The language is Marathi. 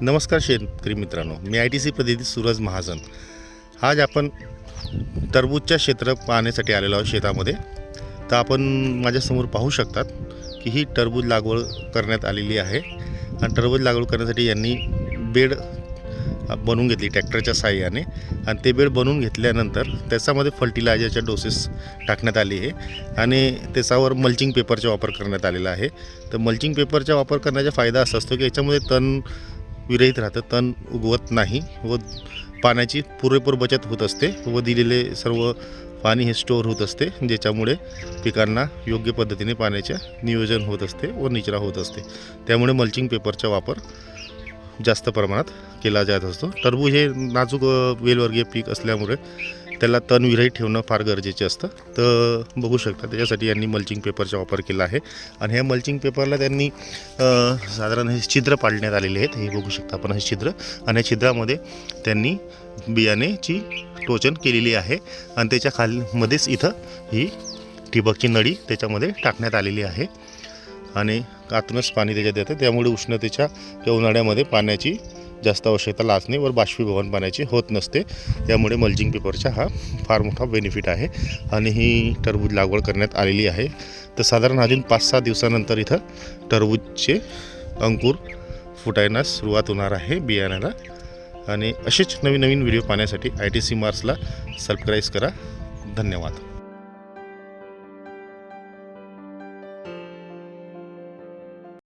नमस्कार शेतकरी मित्रांनो मी आय टी सी प्रतिनिधी सूरज महाजन. आज आपण टरबूजच्या क्षेत्र पाहण्यासाठी आलेलो आहोत शेतामध्ये. तर आपण माझ्यासमोर पाहू शकतात की ही टरबूज लागवड करण्यात आलेली आहे. आणि टरबूज लागवड करण्यासाठी यांनी बेड बनवून घेतली ट्रॅक्टरच्या साह्याने. आणि ते बेड बनवून घेतल्यानंतर त्याच्यामध्ये फर्टिलायझरच्या डोसेस टाकण्यात आली आहे. आणि त्याच्यावर मल्चिंग पेपरचा वापर करण्यात आलेला आहे. तर मल्चिंग पेपरचा वापर करण्याचा फायदा असा असतो की याच्यामध्ये तण विरहित राहतं तण उगवत नाही व पाण्याची पुरेपूर बचत होत असते व दिलेले सर्व पाणी हे स्टोअर होत असते ज्याच्यामुळे पिकांना योग्य पद्धतीने पाण्याचे नियोजन होत असते व निचरा होत असते. त्यामुळे मल्चिंग पेपरचा वापर जास्त प्रमाणात केला जात असतो. टरबूज हे नाजूक वेलवर्गीय पीक असल्यामुळे त्याला तणविरही ठेवणं फार गरजेचे असतं. तर बघू शकता त्याच्यासाठी यांनी मल्चिंग पेपरचा वापर केला आहे. आणि ह्या मल्चिंग पेपरला त्यांनी साधारण हे छिद्र पाडण्यात आलेले आहेत. हे बघू शकता आपण हे छिद्र. आणि या छिद्रामध्ये त्यांनी बियाणेची टोचन केलेली आहे. आणि त्याच्या खालमध्येच इथं ही ठिबकची नळी त्याच्यामध्ये टाकण्यात आलेली आहे. आणि आतूनच पाणी त्याच्यात येतं. त्यामुळे उष्णतेच्या किंवा उन्हाळ्यामध्ये पाण्याची जास्त आवश्यकता लाचणे वर बाष्पीभवन पाण्याची होत नसते. त्यामुळे मल्चिंग पेपरचा हा फार मोठा बेनिफिट आहे आणि ही टरबूज लागवड करण्यात आलेली आहे. तर साधारण अजून पाच सहा दिवसानंतर इथं टरबूजचे अंकुर फुटायला सुरुवात होणार आहे बियाण्याला. आणि असेच नवीन नवीन व्हिडिओ पाहण्यासाठी आय टी सी मार्सला सबस्क्राईब करा. धन्यवाद.